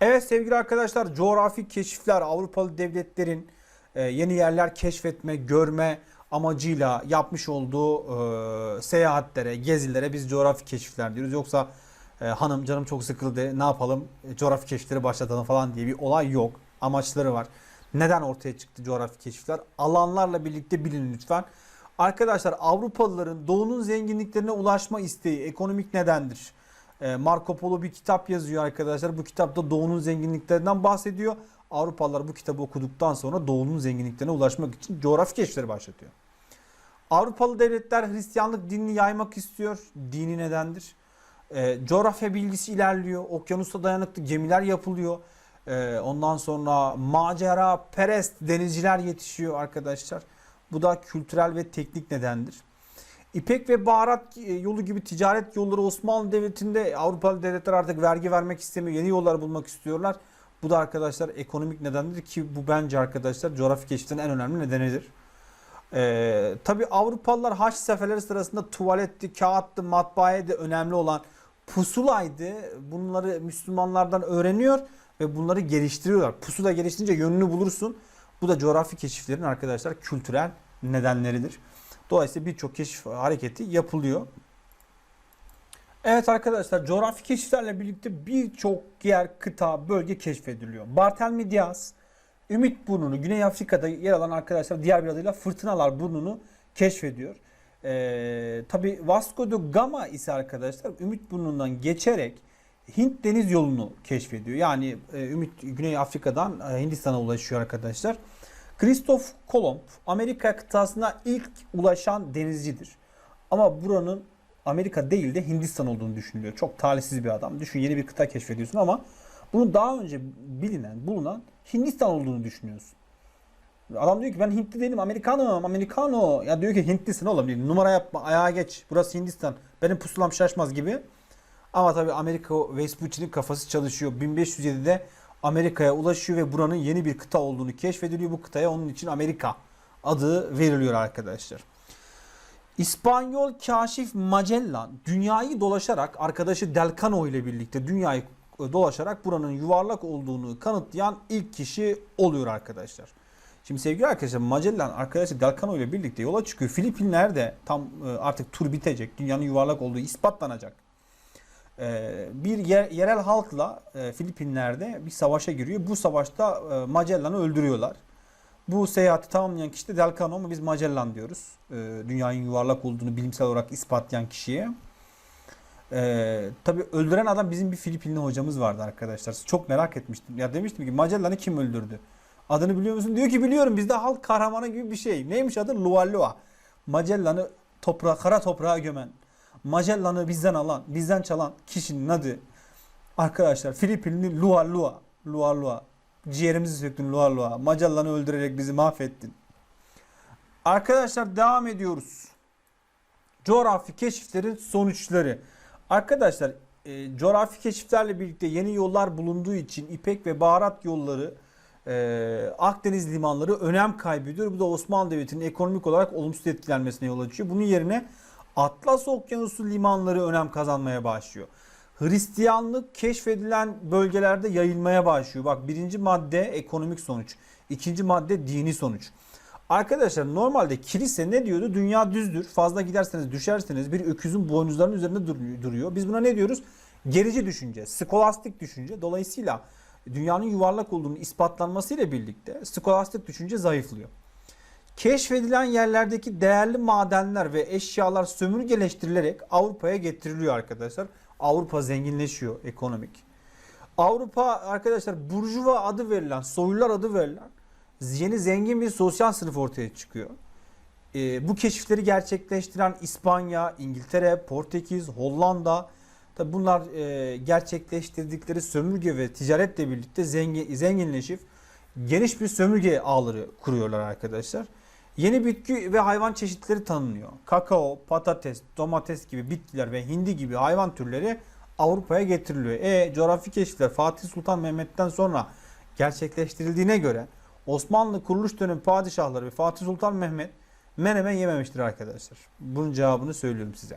Evet sevgili arkadaşlar coğrafi keşifler Avrupalı devletlerin e, yeni yerler keşfetme, görme amacıyla yapmış olduğu e, seyahatlere, gezilere biz coğrafi keşifler diyoruz. Yoksa e, hanım canım çok sıkıldı ne yapalım coğrafi keşifleri başlatalım falan diye bir olay yok. Amaçları var. Neden ortaya çıktı coğrafi keşifler? Alanlarla birlikte bilin lütfen. Arkadaşlar Avrupalıların doğunun zenginliklerine ulaşma isteği ekonomik nedendir. E, Marco Polo bir kitap yazıyor arkadaşlar. Bu kitapta doğunun zenginliklerinden bahsediyor. Avrupalılar bu kitabı okuduktan sonra doğunun zenginliklerine ulaşmak için coğrafi keşifleri başlatıyor. Avrupalı devletler Hristiyanlık dinini yaymak istiyor. Dini nedendir? E, coğrafya bilgisi ilerliyor. Okyanusta dayanıklı gemiler yapılıyor. E, ondan sonra macera perest denizciler yetişiyor arkadaşlar. Bu da kültürel ve teknik nedendir. İpek ve baharat e, yolu gibi ticaret yolları Osmanlı Devleti'nde Avrupalı devletler artık vergi vermek istemiyor. Yeni yollar bulmak istiyorlar. Bu da arkadaşlar ekonomik nedendir ki bu bence arkadaşlar coğrafi keşiflerin en önemli nedenidir. Ee, Tabi Avrupalılar haç seferleri sırasında tuvaletti, kağıttı, matbaaya da önemli olan pusulaydı. Bunları Müslümanlardan öğreniyor ve bunları geliştiriyorlar. Pusula geliştirince yönünü bulursun. Bu da coğrafi keşiflerin arkadaşlar kültürel nedenleridir. Dolayısıyla birçok keşif hareketi yapılıyor. Evet arkadaşlar coğrafi keşiflerle birlikte birçok yer, kıta, bölge keşfediliyor. Barthelmy Diaz, Ümit Burnu'nu Güney Afrika'da yer alan arkadaşlar diğer bir adıyla Fırtınalar Burnu'nu keşfediyor. Ee, Tabi Vasco da Gama ise arkadaşlar Ümit Burnu'ndan geçerek Hint deniz yolunu keşfediyor. Yani e, Ümit Güney Afrika'dan e, Hindistan'a ulaşıyor arkadaşlar. Christoph Kolomb Amerika kıtasına ilk ulaşan denizcidir. Ama buranın Amerika değil de Hindistan olduğunu düşünülüyor. Çok talihsiz bir adam. Düşün yeni bir kıta keşfediyorsun ama bunun daha önce bilinen, bulunan Hindistan olduğunu düşünüyorsun. Adam diyor ki ben Hintli değilim, Amerikanım, Amerikano. Ya diyor ki Hintlisin oğlum. Diyor. Numara yapma, ayağa geç. Burası Hindistan. Benim pusulam şaşmaz gibi. Ama tabii Amerika Vespucci'nin kafası çalışıyor. 1507'de Amerika'ya ulaşıyor ve buranın yeni bir kıta olduğunu keşfediliyor. Bu kıtaya onun için Amerika adı veriliyor arkadaşlar. İspanyol kaşif Magellan dünyayı dolaşarak arkadaşı Delcano ile birlikte dünyayı dolaşarak buranın yuvarlak olduğunu kanıtlayan ilk kişi oluyor arkadaşlar. Şimdi sevgili arkadaşlar Magellan arkadaşı Delcano ile birlikte yola çıkıyor. Filipinler'de tam e, artık tur bitecek. Dünyanın yuvarlak olduğu ispatlanacak. E, Bir yer- yerel halkla e, Filipinler'de bir savaşa giriyor. Bu savaşta e, Magellan'ı öldürüyorlar. Bu seyahati tamamlayan kişi de Delcano ama biz Magellan diyoruz. E, Dünyanın yuvarlak olduğunu bilimsel olarak ispatlayan kişiye. Ee, tabii öldüren adam bizim bir Filipinli hocamız vardı arkadaşlar. Çok merak etmiştim. Ya demiştim ki Magellan'ı kim öldürdü? Adını biliyor musun? Diyor ki biliyorum bizde halk kahramanı gibi bir şey. Neymiş adı? Lualua. Magellan'ı toprağa, kara toprağa gömen. Magellan'ı bizden alan, bizden çalan kişinin adı arkadaşlar Filipinli Lualua. Lualua. Ciğerimizi söktün Lualua. Magellan'ı öldürerek bizi mahvettin. Arkadaşlar devam ediyoruz coğrafi keşiflerin sonuçları. Arkadaşlar e, coğrafi keşiflerle birlikte yeni yollar bulunduğu için İpek ve baharat yolları e, Akdeniz limanları önem kaybediyor. Bu da Osmanlı Devleti'nin ekonomik olarak olumsuz etkilenmesine yol açıyor. Bunun yerine Atlas Okyanusu limanları önem kazanmaya başlıyor. Hristiyanlık keşfedilen bölgelerde yayılmaya başlıyor. Bak birinci madde ekonomik sonuç. ikinci madde dini sonuç. Arkadaşlar normalde kilise ne diyordu? Dünya düzdür. Fazla giderseniz düşerseniz bir öküzün boynuzlarının üzerinde dur- duruyor. Biz buna ne diyoruz? Gerici düşünce, skolastik düşünce. Dolayısıyla dünyanın yuvarlak olduğunu ispatlanmasıyla birlikte skolastik düşünce zayıflıyor. Keşfedilen yerlerdeki değerli madenler ve eşyalar sömürgeleştirilerek Avrupa'ya getiriliyor arkadaşlar. Avrupa zenginleşiyor ekonomik. Avrupa arkadaşlar burjuva adı verilen, soylular adı verilen yeni zengin bir sosyal sınıf ortaya çıkıyor. Ee, bu keşifleri gerçekleştiren İspanya, İngiltere, Portekiz, Hollanda tabi bunlar e, gerçekleştirdikleri sömürge ve ticaretle birlikte zengin, zenginleşip geniş bir sömürge ağları kuruyorlar arkadaşlar. Yeni bitki ve hayvan çeşitleri tanınıyor. Kakao, patates, domates gibi bitkiler ve hindi gibi hayvan türleri Avrupa'ya getiriliyor. E coğrafi keşifler Fatih Sultan Mehmet'ten sonra gerçekleştirildiğine göre Osmanlı kuruluş dönemi padişahları ve Fatih Sultan Mehmet menemen yememiştir arkadaşlar. Bunun cevabını söylüyorum size.